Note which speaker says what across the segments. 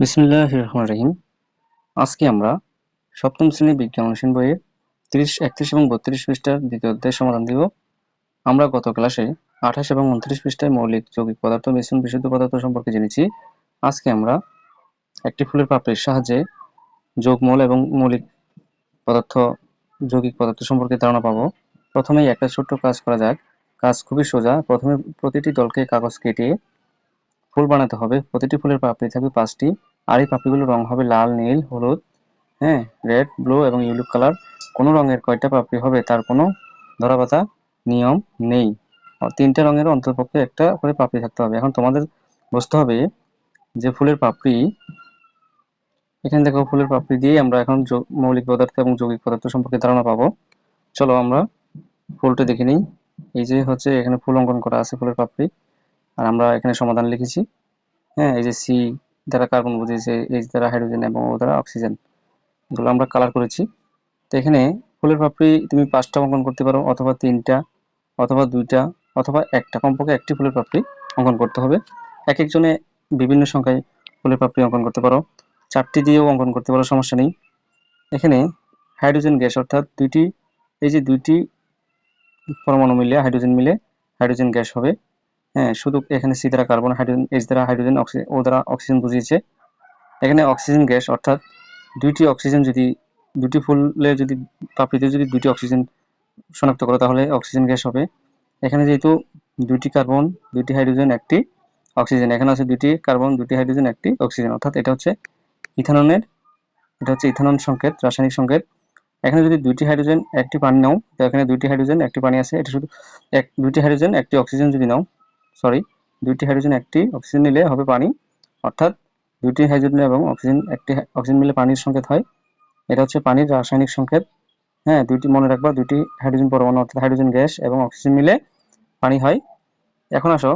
Speaker 1: বিসমুল্লাহ রহমান রহিম। আজকে আমরা সপ্তম শ্রেণি বিজ্ঞান অনুশীলন বইয়ের তিরিশ, একত্রিশ এবং বত্রিশ পৃষ্ঠার দ্বিতীয় অধ্যায় সমাধান দিব। আমরা গত ক্লাসে আঠাশ এবং উনত্রিশ পৃষ্ঠায় মৌলিক যৌগিক পদার্থ মিশ্রণ বিশুদ্ধ পদার্থ সম্পর্কে জেনেছি। আজকে আমরা একটি ফুলের পাপড়ির সাহায্যে যোগমূল এবং মৌলিক পদার্থ, যৌগিক পদার্থ সম্পর্কে ধারণা পাবো। প্রথমেই একটা ছোট্ট কাজ করা যাক। কাজ খুবই সোজা। প্রথমে প্রতিটি দলকে কাগজ কেটে ফুল বানাতে হবে। প্রতিটি ফুলের পাপড়ি থাকবে পাঁচটি। আর এই পাপড়িগুলোর রং হবে লাল, নীল, হলুদ হ্যাঁ রেড, ব্লু এবং ইউলু কালার। কোনো রঙের কয়টা পাপড়ি হবে তার কোনো ধরাবাধা নিয়ম নেই। তিনটা রঙের অন্তর্পক্ষে একটা করে পাপড়ি থাকতে হবে। এখন তোমাদের বুঝতে হবে যে ফুলের পাপড়ি, এখানে দেখো ফুলের পাপড়ি দিয়ে আমরা এখন মৌলিক পদার্থ এবং যৌগিক পদার্থ সম্পর্কে ধারণা পাবো। চলো আমরা ফুলটা দেখে নিই। এই যে হচ্ছে এখানে ফুল অঙ্কন করা আছে ফুলের পাপড়ি। আর আমরা এখানে সমাধান লিখেছি। হ্যাঁ এই যে সি দ্বারা কার্বন বুঝিয়েছে এইচ দ্বারা হাইড্রোজেন এবং ও দ্বারা অক্সিজেন এগুলো আমরা কালার করেছি। তো এখানে ফুলের পাপড়ি তুমি পাঁচটা অঙ্কন করতে পারো, অথবা তিনটা, অথবা দুইটা, অথবা একটা কমপক্ষে একটি ফুলের পাপড়ি অঙ্কন করতে হবে। এক একজনে বিভিন্ন সংখ্যায় ফুলের পাপড়ি অঙ্কন করতে পারো। চারটি দিয়েও অঙ্কন করতে পারো, সমস্যা নেই। এখানে হাইড্রোজেন গ্যাস অর্থাৎ দুইটি, এই যে দুইটি পরমাণু মিলে হাইড্রোজেন মিলে হাইড্রোজেন গ্যাস হবে। হ্যাঁ শুধু এখানে সি দ্বারা কার্বন হাইড্রোজেন এইচ দ্বারা হাইড্রোজেন ও দ্বারা অক্সিজেন বুঝিয়েছে। এখানে অক্সিজেন গ্যাস অর্থাৎ দুইটি অক্সিজেন যদি দুটি ফুলে যদি, পাপড়িতে যদি দুটি অক্সিজেন শনাক্ত করো, তাহলে অক্সিজেন গ্যাস হবে। এখানে যেহেতু দুটি কার্বন দুটি হাইড্রোজেন একটি অক্সিজেন এখানে আছে দুটি কার্বন দুটি হাইড্রোজেন একটি অক্সিজেন অর্থাৎ এটা হচ্ছে ইথাননের এটা হচ্ছে ইথানন সংকেত, রাসায়নিক সংকেত। এখানে যদি দুইটি হাইড্রোজেন একটি পানি নাও, তো এখানে দুইটি হাইড্রোজেন একটি পানি আছে। এটা শুধু এক দুইটি হাইড্রোজেন একটি অক্সিজেন যদি নাও সরি দুইটি হাইড্রোজেন একটি অক্সিজেন নিলে হবে পানি। অর্থাৎ দুইটি হাইড্রোজেন এবং অক্সিজেন একটি অক্সিজেন মিলে পানির সংকেত হয়। এটা হচ্ছে পানির রাসায়নিক সংকেত। হ্যাঁ দুইটি মনে রাখবা, দুইটি হাইড্রোজেন পরমাণু, অর্থাৎ হাইড্রোজেন গ্যাস এবং অক্সিজেন মিলে পানি হয়। এখন আসো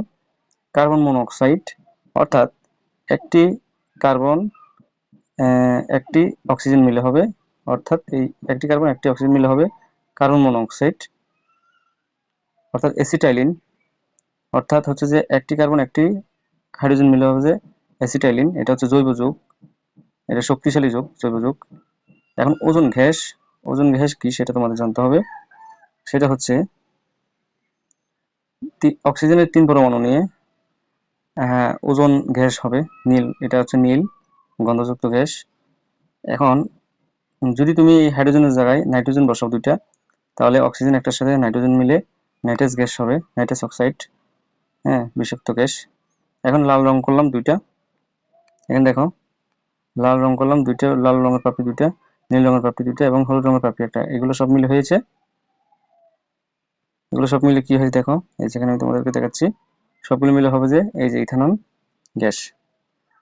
Speaker 1: কার্বন মনোক্সাইড অর্থাৎ একটি কার্বন একটি অক্সিজেন মিলে হবে। অর্থাৎ এই একটি কার্বন একটি অক্সিজেন মিলে হবে। কার্বন মনোক্সাইড অর্থাৎ এসিটাইলিন অর্থাৎ হচ্ছে যে একটি কার্বন, একটি হাইড্রোজেন মিলে হবে যে অ্যাসিটাইলিন, এটা হচ্ছে জৈব যৌগ, এটা শক্তিশালী যৌগ, জৈব যৌগ। এখন ওজন গ্যাস ওজন গ্যাস কি সেটা তোমাদের জানতে হবে। সেটা হচ্ছে অক্সিজেনের তিন পরমাণু নিয়ে হ্যাঁ ওজন গ্যাস হবে, নীল, এটা হচ্ছে নীল, গন্ধযুক্ত গ্যাস। এখন যদি তুমি হাইড্রোজেনের জায়গায় নাইট্রোজেন বসাও দুইটা, তাহলে অক্সিজেন একটার সাথে নাইট্রোজেন মিলে নাইট্রাস গ্যাস হবে, নাইট্রাস অক্সাইড। হ্যাঁ বিষাক্ত গ্যাস। এখন লাল রং করলাম দুইটা। এখানে দেখো, লাল রং করলাম দুইটা, লাল রঙের পাপড়ি দুইটা, নীল রঙের পাপড়ি দুইটা এবং হলুদ রঙের পাপড়ি একটা। এগুলো সব মিলে হয়েছে? এগুলো সব মিলে কি হয়েছে দেখো, এই যেখানে আমি তোমাদেরকে দেখাচ্ছি। সবগুলো মিলে হবে যে এই যে ইথানল গ্যাস।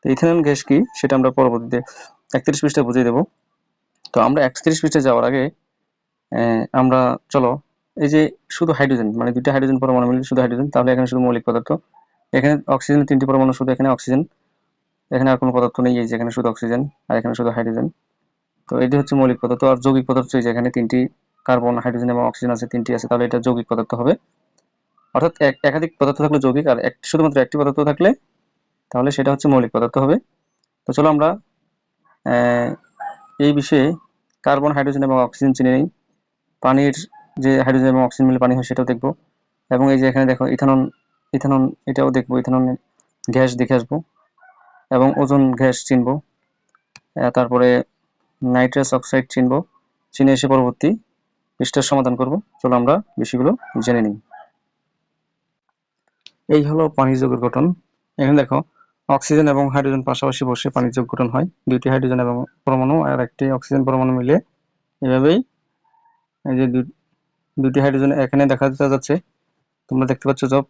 Speaker 1: তো ইথানল গ্যাস কি? সেটা আমরা পরবর্তীতে একত্রিশ পৃষ্ঠা বুঝিয়ে দেবো। তো আমরা একত্রিশ পৃষ্ঠা যাওয়ার আগে আমরা, চলো এই যে শুধু হাইড্রোজেন মানে দুইটা হাইড্রোজেন পরমাণু মিলে শুধু হাইড্রোজেন তাহলে এখানে শুধু মৌলিক পদার্থ। এখানে অক্সিজেন তিনটি পরমাণু, শুধু এখানে অক্সিজেন এখানে আর কোনো পদার্থ নেই, এই যে এখানে শুধু অক্সিজেন আর এখানে শুধু হাইড্রোজেন তো এটি হচ্ছে মৌলিক পদার্থ আর যৌগিক পদার্থ, এই যে এখানে তিনটি কার্বন হাইড্রোজেন এবং অক্সিজেন আছে, তিনটি আছে, তাহলে এটা যৌগিক পদার্থ হবে। অর্থাৎ একাধিক পদার্থ থাকলে যৌগিক আর এক, শুধুমাত্র একটি পদার্থ থাকলে, তাহলে সেটা হচ্ছে মৌলিক পদার্থ হবে। তো চলো আমরা এই বিষয়ে কার্বন হাইড্রোজেন এবং অক্সিজেন চিনে নিই। পানির যে হাইড্রোজেন এবং অক্সিজেন মিলে পানি হয় সেটাও দেখব। এবং এই যে এখানে দেখো ইথানন ইথানন এটাও দেখব ইথানন গ্যাস দেখে আসব এবং ওজন গ্যাস চিনব। তারপরে নাইট্রাস অক্সাইড চিনব। চিনে এসে পরবর্তী পৃষ্ঠার সমাধান করব। চলো আমরা বিষয়গুলো জেনে নিই। এই হলো পানির যোগের গঠন। এখানে দেখো অক্সিজেন এবং হাইড্রোজেন পাশাপাশি বসে পানির যোগ গঠন হয়। দুইটি হাইড্রোজেন এবং পরমাণু আর একটি অক্সিজেন পরমাণু মিলে এভাবেই এই যে দুটি হাইড্রোজেন এখানে দেখা যাচ্ছে। তোমরা দেখতে পাচ্ছ সব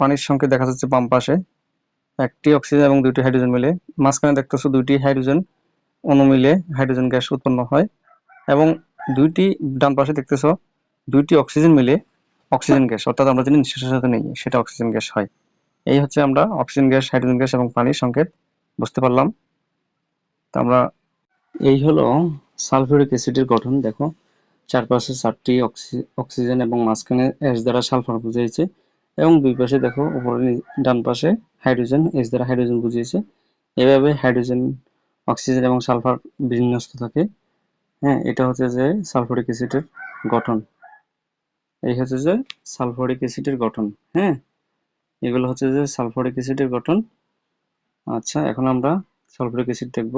Speaker 1: পানির সংখ্যা দেখা যাচ্ছে বাম পাশে। একটি অক্সিজেন এবং দুটি হাইড্রোজেন মিলে। মাঝখানে দেখতেছো দুইটি হাইড্রোজেন অণু মিলে হাইড্রোজেন গ্যাস উৎপন্ন হয় এবং দুইটি ডান পাশে দেখতেছো দুইটি অক্সিজেন মিলে অক্সিজেন গ্যাস, অর্থাৎ আমরা যদি নিঃশ্বাসের সাথে নেই, সেটা অক্সিজেন গ্যাস হয়। এই হচ্ছে আমরা অক্সিজেন গ্যাস, হাইড্রোজেন গ্যাস এবং পানির সংকেত বুঝতে পারলাম। তো আমরা এই হলো সালফিউরিক অ্যাসিডের গঠন, দেখো। চারপাশে চারটি অক্সিজেন এবং মাঝখানে এস দ্বারা সালফার বুঝিয়েছে এবং দুই পাশে দেখো উপরে ডান পাশে হাইড্রোজেন, এস দ্বারা হাইড্রোজেন বুঝিয়েছে এভাবে হাইড্রোজেন, অক্সিজেন এবং সালফার বিন্যস্ত থাকে। হ্যাঁ এটা হচ্ছে যে সালফরিক অ্যাসিডের গঠন। এই হচ্ছে যে সালফরিক অ্যাসিডের গঠন। হ্যাঁ এগুলো হচ্ছে যে সালফরিক অ্যাসিডের গঠন। আচ্ছা এখন আমরা সালফরিক অ্যাসিড দেখব।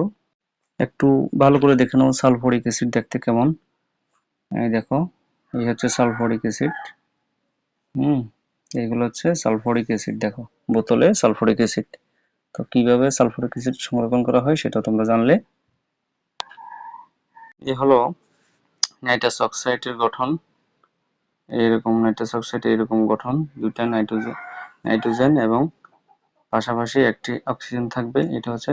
Speaker 1: একটু ভালো করে দেখে নাও সালফরিক অ্যাসিড দেখতে কেমন। এই দেখো, এই হচ্ছে সালফরিক অ্যাসিড। হুম এইগুলো হচ্ছে সালফরিক অ্যাসিড, দেখো, বোতলে সালফরিক অ্যাসিড। তো কীভাবে সালফরিক অ্যাসিড সংরক্ষণ করা হয় সেটা তোমরা জানলে। এ হলো নাইট্রাস অক্সাইডের গঠন। এইরকম নাইট্রাস অক্সাইড, এইরকম গঠন। দুটা নাইট্রোজেন নাইট্রোজেন এবং পাশাপাশি একটি অক্সিজেন থাকবে। এটা হচ্ছে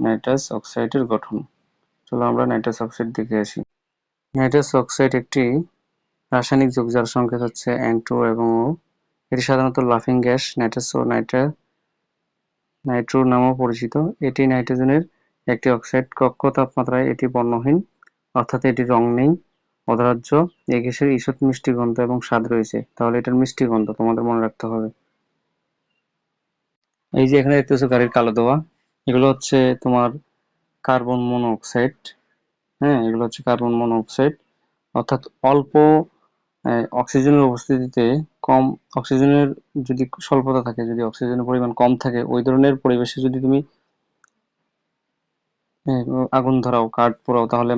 Speaker 1: নাইট্রাস অক্সাইডের গঠন। চলো আমরা নাইট্রাস অক্সাইড দেখে আসি। নাইট্রাস অক্সাইড একটি রাসায়নিক যোগ যার সংকেত হচ্ছে N2 এবং ও এটি সাধারণত লাফিং গ্যাস নাইট্রাস ও নাইট্রা নাইট্রো নামেও পরিচিত। এটি নাইট্রোজেনের একটি অক্সাইড। কক্ষ তাপমাত্রায় এটি বর্ণহীন, অর্থাৎ এটি রং নেই, অধরাজ্য। এই গ্যাসের ঈষৎ মিষ্টি গন্ধ এবং স্বাদ রয়েছে। তাহলে এটার মিষ্টি গন্ধ তোমাদের মনে রাখতে হবে। এই যে এখানে দেখতেছো গাড়ির কালো দোয়া এগুলো হচ্ছে তোমার কার্বন মনোক্সাইড। হ্যাঁ এগুলো হচ্ছে কার্বন মনোক্সাইড। অর্থাৎ অল্প অক্সিজেনের উপস্থিতিতে কম, অক্সিজেনের যদি স্বল্পতা থাকে, যদি অক্সিজেনের পরিমাণ কম থাকে, ওই ধরনের পরিবেশে যদি তুমি আগুন ধরাও, কাঠ পোড়াও, তাহলে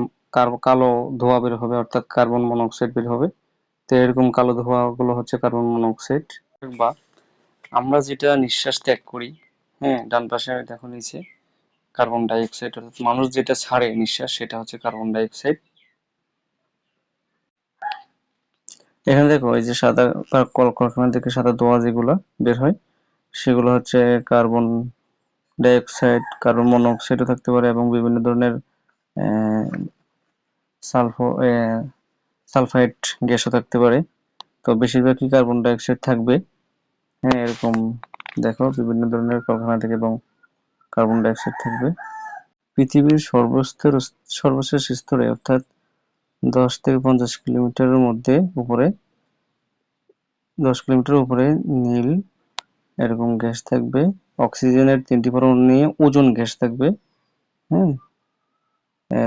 Speaker 1: কালো ধোঁয়া বের হবে, অর্থাৎ কার্বন মনোক্সাইড বের হবে। তো এরকম কালো ধোঁয়াগুলো হচ্ছে কার্বন মনোক্সাইড বা আমরা যেটা নিঃশ্বাস ত্যাগ করি হ্যাঁ ডান পাশে দেখো নিচে কার্বন ডাইঅক্সাইড অর্থাৎ মানুষ যেটা ছাড়ে নিঃশ্বাস, সেটা হচ্ছে কার্বন ডাইঅক্সাইড এখানে দেখো, এই যে সাদা কলকারখানা থেকে সাদা ধোঁয়া যেগুলো বের হয়, সেগুলো হচ্ছে কার্বন ডাইঅক্সাইড কার্বন মনোক্সাইডও থাকতে পারে এবং বিভিন্ন ধরনের সালফো সালফাইড গ্যাসও থাকতে পারে। তো বেশিরভাগই কার্বন ডাইঅক্সাইড থাকবে। হ্যাঁ এরকম দেখো বিভিন্ন ধরনের কলকারখানা থেকে এবং কার্বন ডাইঅক্সাইড থাকবে। পৃথিবীর সর্বস্তর সর্বশেষ স্তরে, অর্থাৎ দশ থেকে পঞ্চাশ কিলোমিটারের মধ্যে উপরে, দশ কিলোমিটার উপরে নীল এরকম গ্যাস থাকবে। অক্সিজেনের তিনটি পরমাণু নিয়ে ওজন গ্যাস থাকবে। হ্যাঁ?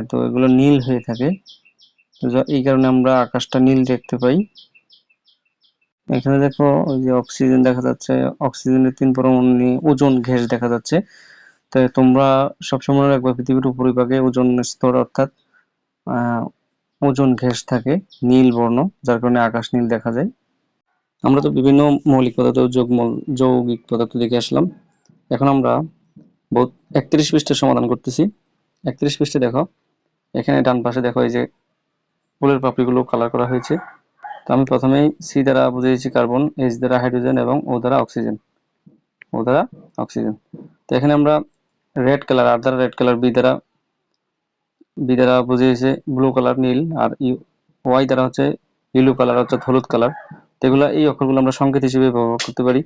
Speaker 1: তো এগুলো নীল হয়ে থাকে। এই কারণে আমরা আকাশটা নীল দেখতে পাই। এখানে দেখো, ওই যে অক্সিজেন দেখা যাচ্ছে। অক্সিজেনের তিন পরমাণু নিয়ে ওজন গ্যাস দেখা যাচ্ছে। তোমরা সবসময় রাখবে পৃথিবীর উপরিভাগে ওজন স্তর অর্থাৎ ওজন গ্যাস থাকে, নীল বর্ণ, যার কারণে আকাশ নীল দেখা যায়। আমরা তো বিভিন্ন মৌলিক পদার্থ যৌগমল যৌগিক পদার্থ দেখে আসলাম। এখন আমরা বহুত একত্রিশ পৃষ্ঠের সমাধান করতেছি। একত্রিশ পৃষ্ঠে দেখো, এখানে ডান পাশে দেখো এই যে ফুলের পাপড়িগুলো কালার করা হয়েছে। তো আমি প্রথমেই সি দ্বারা বুঝিয়েছি কার্বন এইচ দ্বারা হাইড্রোজেন এবং ও দ্বারা অক্সিজেন ও দ্বারা অক্সিজেন তো এখানে আমরা রেড কালার আর দ্বারা রেড কালার বি দ্বারা বি দ্বারা বুঝিয়েছে ব্লু কালার নীল, আর ওয়াই দ্বারা হচ্ছে ইউলু কালার অর্থাৎ হলুদ কালার তো এগুলো, এই অক্ষরগুলো আমরা সংকেত হিসেবে ব্যবহার করতে পারি।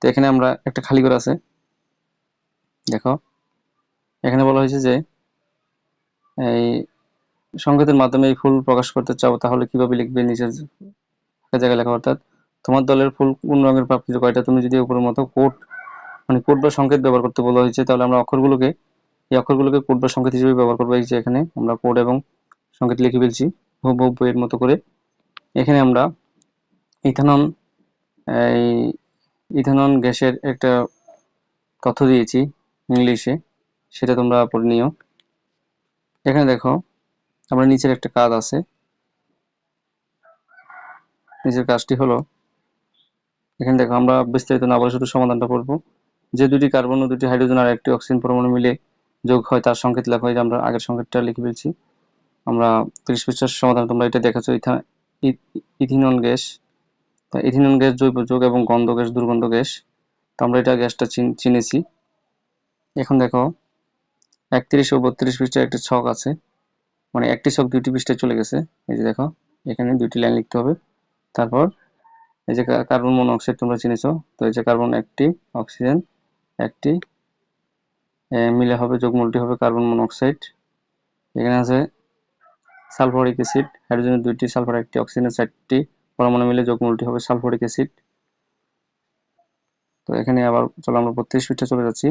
Speaker 1: তো এখানে আমরা একটা খালি করে আছে। দেখো, এখানে বলা হয়েছে যে, এই সংকেতের মাধ্যমে এই ফুল প্রকাশ করতে চাও, তাহলে কীভাবে লিখবে নিচের জায়গায় লেখা, অর্থাৎ তোমার দলের ফুল কোন রঙের প্রাপ্তি কয়টা? তুমি যদি উপরের মতো কোড মানে কোড বা সংকেত ব্যবহার করতে বলা হয়েছে, তাহলে আমরা অক্ষরগুলোকে, এই অক্ষরগুলোকে কোড বা সংকেত হিসেবে ব্যবহার করব এই যে এখানে, আমরা কোড এবং সংকেত লিখে ফেলছি, হুবহু বইয়ের মতো করে। এখানে আমরা ইথানন, এই ইথানন গ্যাসের একটা তথ্য দিয়েছি ইংলিশে, সেটা তোমরা পড়ে নিও। এখানে দেখো, আমরা নিচের একটা কাজ আছে। নিচের কাজটি হলো, এখানে দেখো আমরা বিস্তারিত না বলে শুধু সমাধানটা করব যে দুটি কার্বন ও দুটি হাইড্রোজেন আর একটি অক্সিজেন পরমাণু মিলে যোগ হয়, তার সংকেত লেখা হয় যে আমরা আগের সংকেতটা লিখে ফেলছি। আমরা ত্রিশ পৃষ্ঠার সমাধান, তোমরা এটা দেখাচ্ছ ইথিনন গ্যাস। ইথিনন গ্যাস, জৈব যোগ এবং গন্ধ গ্যাস, দুর্গন্ধ গ্যাস। তো আমরা এটা গ্যাসটা চিনেছি। এখন দেখো, একত্রিশ ও বত্রিশ পৃষ্ঠায় একটা ছক আছে। মানে একটি ছক দুইটি পৃষ্ঠায় চলে গেছে। এই যে দেখো, এখানে দুইটি লাইন লিখতে হবে। তারপর এই যে কার্বন মনোক্সাইড তোমরা চিনেছ, তো এই যে কার্বন একটি, অক্সিজেন। একটি মিলে হবে যোগমূলটি হবে কার্বন মনোক্সাইড। এখানে আছে সালফরিক অ্যাসিড, হাইড্রোজেনের দুইটি সালফার, একটি অক্সিজেনের চারটি, পরমাণু মিলে যোগমূলটি হবে সালফরিক অ্যাসিড। তো এখানে আবার চলো আমরা বত্রিশ পৃষ্ঠা চলে যাচ্ছি।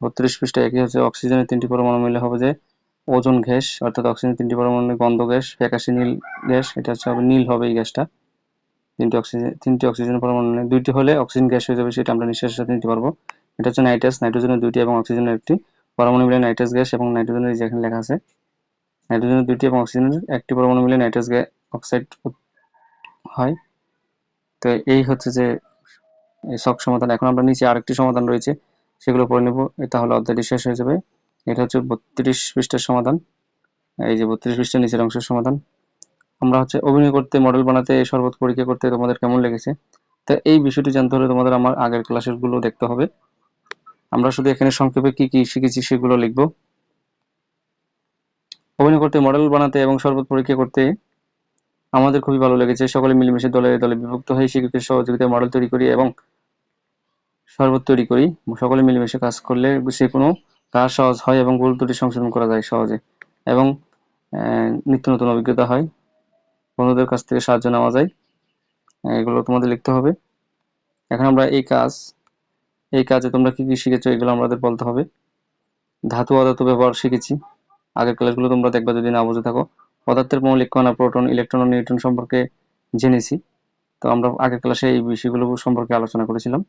Speaker 1: বত্রিশ পৃষ্ঠা একই হচ্ছে, অক্সিজেনের তিনটি পরমাণু মিলে হবে যে ওজন গ্যাস, অর্থাৎ অক্সিজেন তিনটি পরমাণু গন্ধ গ্যাস, ফ্যাকাশি নীল গ্যাস, এটা হচ্ছে হবে নীল হবে এই গ্যাসটা। তিনটি অক্সিজেন তিনটি অক্সিজেন পরমাণু, দুইটি হলে অক্সিজেন গ্যাস হয়ে যাবে, সেটা আমরা নিঃশ্বাসের সাথে নিতে পারব। এটা হচ্ছে নাইট্রাস নাইট্রোজেনের দুটি এবং অক্সিজেনের একটি। পরমাণু মিলে নাইট্রাস গ্যাস এবং নাইট্রোজেনের যেখানে লেখা আছে। নাইট্রোজেনের দুটি এবং অক্সিজেনের একটি পরমাণু মিলে নাইট্রাস গ্যাস অক্সাইড হয়। তো এই হচ্ছে যে শখ সমাধান। এখন আমরা নিচে আরেকটি সমাধান রয়েছে, সেগুলো পড়ে নেব। তাহলে অধ্যায়টি শেষ হয়ে যাবে। এটা হচ্ছে বত্রিশ পৃষ্ঠের সমাধান। এই যে বত্রিশ পৃষ্ঠের নিচের অংশের সমাধান। আমরা হচ্ছে অভিনয় করতে মডেল বানাতে, শরবত পরীক্ষা করতে তোমাদের কেমন লেগেছে? তো এই বিষয়টি জানতে হলে তোমাদের আমার আগের ক্লাসেরগুলো দেখতে হবে। আমরা শুধু এখানে সংক্ষেপে কি কি শিখেছি সেগুলো লিখব। অভিনয় করতে মডেল বানাতে এবং শরবত পরীক্ষা করতে আমাদের খুবই ভালো লেগেছে। সকলে মিলেমিশে দলে দলে বিভক্ত হয়ে শিক্ষকের সহযোগিতায় মডেল তৈরি করি এবং শরবত তৈরি করি। সকলে মিলেমিশে কাজ করলে যে কোনো কাজ সহজ হয় এবং ত্রুটি সংশোধন করা যায় সহজে এবং নিত্য নতুন অভিজ্ঞতা হয়। বন্ধুদের কাছ থেকে সাহায্য নেওয়া যায়। এগুলো তোমাদের লিখতে হবে। এখন আমরা এই কাজ এই কাজে তোমরা কি কি শিখেছো এগুলো আমাদের বলতে হবে। ধাতু অধাতু ব্যবহার শিখেছি। আগের ক্লাসগুলো তোমরা দেখবা যদি না বুঝে থাকো। পদার্থের মৌলিক কণা, প্রোটন, ইলেকট্রন ও নিউট্রন সম্পর্কে জেনেছি। তো আমরা আগের ক্লাসে এই বিষয়গুলো সম্পর্কে আলোচনা করেছিলাম।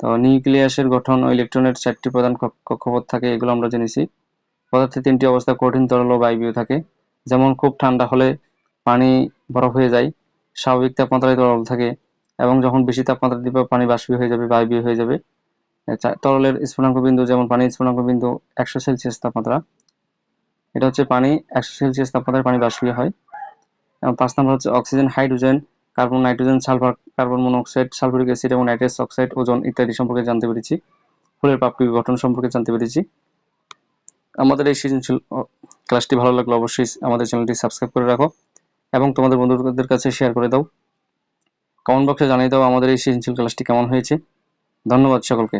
Speaker 1: তো নিউক্লিয়াসের গঠন ও ইলেকট্রনের চারটি প্রধান কক্ষপথ থাকে, এগুলো আমরা জেনেছি। পদার্থের তিনটি অবস্থা কঠিন, তরল ও বায়বীয় থাকে। যেমন খুব ঠান্ডা হলে পানি বরফ হয়ে যায়, স্বাভাবিক তাপমাত্রায় তরল থাকে এবং যখন বেশি তাপমাত্রা দিবে, পানি বাষ্পীয় হয়ে যাবে, বায়বীয় হয়ে যাবে। তরলের স্ফুটনাঙ্ক বিন্দু যেমন পানির স্ফুটনাঙ্ক বিন্দু একশো সেলসিয়াস তাপমাত্রা, এটা হচ্ছে পানি একশো সেলসিয়াস তাপমাত্রায় পানি বাষ্পীয় হয়। এবং পাঁচ নম্বর হচ্ছে oxygen, hydrogen, carbon, nitrogen, sulphur, carbon monoxide, sulphuric acid এবং নাইট্রাস অক্সাইড, ওজন ইত্যাদি সম্পর্কে জানতে পেরেছি। ফুলের পাপড়ি গঠন সম্পর্কে জানতে পেরেছি। আমাদের এই সৃজনশীল ক্লাসটি ভালো লাগলে অবশ্যই আমাদের চ্যানেলটি সাবস্ক্রাইব করে রাখো এবং তোমাদের বন্ধুদের কাছে শেয়ার করে দাও। কমেন্ট বক্সে জানিয়ে দাও আমাদের এই সৃজনশীল ক্লাসটি কেমন হয়েছে। ধন্যবাদ সকলকে।